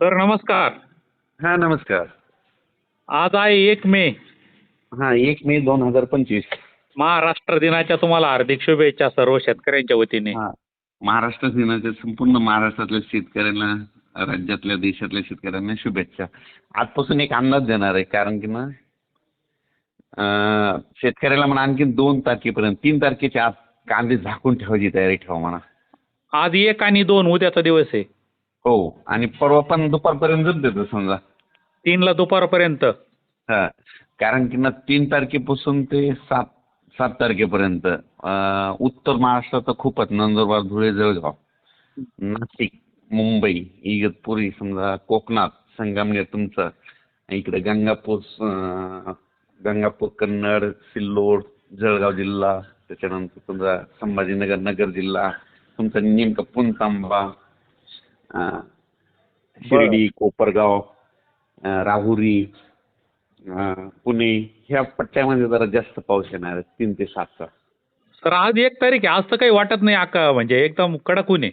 Sir नमस्कार. हा नमस्कार. आज आहे एक मे. हा एक मे दोन हजार पंचवीस. महाराष्ट्र दिनाच्या तुम्हाला हार्दिक शुभेच्छा सर्व शेतकऱ्यांच्या वतीने. हा महाराष्ट्र दिनाच्या संपूर्ण महाराष्ट्रातल्या शेतकऱ्यांना राज्यातल्या देशातल्या शेतकऱ्यांना शुभेच्छा. आजपासून एक अंदाज देणार आहे कारण की ना अं, शेतकऱ्याला म्हणा आणखी दोन तारखेपर्यंत तीन तारखेच्या आत कांदे झाकून ठेवायची तयारी ठेवा म्हणा. आज एक आणि दोन उद्याचा दिवस आहे. हो आणि परवा पण दुपारपर्यंतच देतो समजा. तीनला दुपारपर्यंत? हा कारण की ना तीन तारखेपासून ते सात सात तारखेपर्यंत. अं, उत्तर महाराष्ट्रात खूपच नंदुरबार धुळे जळगाव नाशिक मुंबई इगतपुरी समजा कोकणात संगमनेर तुमचं इकडे गंगापूर अं, गंगापूर कन्नड सिल्लोड जळगाव जिल्हा त्याच्यानंतर समजा संभाजीनगर नगर जिल्हा तुमचा नेमका पुणतांबा शिर्डी कोपरगाव राहुरी पुणे ह्या पट्ट्यामध्ये जरा जास्त पाऊस येणार आहे तीन ते सातचा सर आज एक तारीख आहे आज तर काही वाटत नाही आका म्हणजे एकदम कडक ऊन आहे.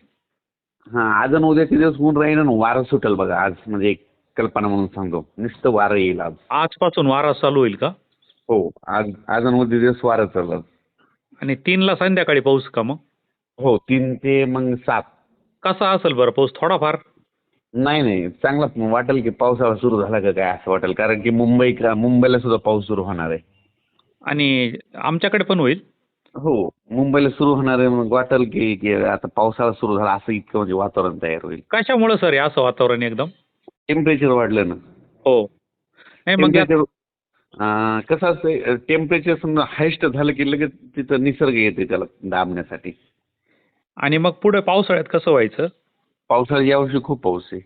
हा आज आणि उद्याचे दिवस ऊन राहील ना वारं सुटेल बघा आज म्हणजे एक कल्पना म्हणून सांगतो नुसतं वारं येईल आज. आजपासून वारा चालू होईल का? हो आज आज आणि उद्या दिवस वारं चाललं आणि तीनला संध्याकाळी पाऊस का मग? हो तीन ते मग सात. कसा असेल बरं पाऊस? थोडाफार? नाही नाही. चांगलाच वाटेल की पावसाळा सुरू झाला का काय असं वाटेल? कारण की मुंबई मुंबईला सुद्धा पाऊस सुरू होणार आहे. आणि आमच्याकडे पण होईल? हो. मुंबईला सुरू होणार आहे मग वाटेल की की आता पावसाळा सुरू झाला असं इतकं म्हणजे वातावरण तयार होईल. कशामुळे सर असं वातावरण एकदम? टेम्परेचर वाढलं ना. हो. नाही मग कसं असतं टेम्परेचर समजा हायस्ट झालं की लगेच तिथं निसर्ग येते त्याला दाबण्यासाठी. आणि मग पुढे पावसाळ्यात कसं व्हायचं? पावसाळा यावर्षी खूप पाऊस आहे.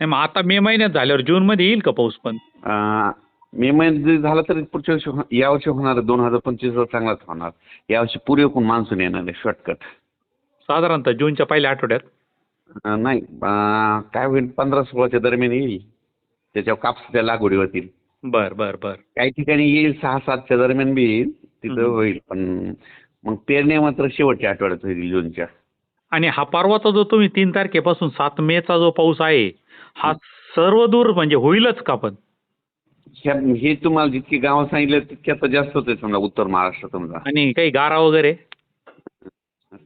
नाही मग आता मे महिन्यात झाल्यावर जूनमध्ये येईल का पाऊस पण? अं, मे महिन्यात जरी झाला तरी पुढच्या वर्षी हो- यावर्षी होणार दोन हजार पंचवीसला चांगलाच होणार. यावर्षी पुरेपूर मान्सून येणार आहे शॉर्टकट साधारणतः जूनच्या पहिल्या आठवड्यात? नाही. अं, काय होईल पंधरा सोळाच्या दरम्यान येईल. त्याच्यावर कापसाच्या लागवडी होतील. बर बर बर. काही ठिकाणी येईल सहा सातच्या दरम्यान बी येईल. तिथं. होईल. पण मग पेरणी मात्र शेवटच्या आठवड्यात होईल जूनच्या. आणि हा परवाचा जो तुम्ही तीन तारखेपासून सात मेचा जो पाऊस आहे हा सर्व दूर म्हणजे होईलच का पण? ह्या हे तुम्हाला जितकी गावं सांगितले तितक्या तर जास्त होते समजा उत्तर महाराष्ट्र समजा. आणि काही गारा वगैरे?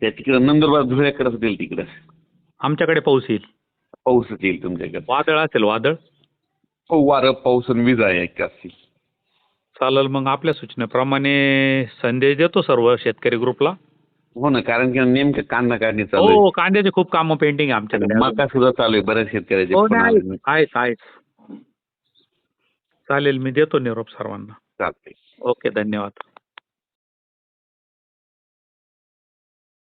त्या तिकडे नंदुरबार धुळ्याकडेच होतील तिकडे. आमच्याकडे पाऊस येईल. पाऊसच येईल तुमच्याकडे. वादळ असेल वादळ? हो वारं पाऊस आणि वीज आहे एकाची चालेल मग आपल्या सूचनेप्रमाणे संदेश देतो सर्व शेतकरी ग्रुपला. हो ना कारण की नेमकं कांदा काढणी चालू आहे. हो कांद्याचे खूप कामं पेंटिंग आहे आमच्याकडे. मका सुद्धा चालू आहे बऱ्याच शेतकऱ्याचे हो फोन नाही. आहेत आहेत. चालेल मी देतो निरोप सर्वांना. चालतंय. ओके धन्यवाद.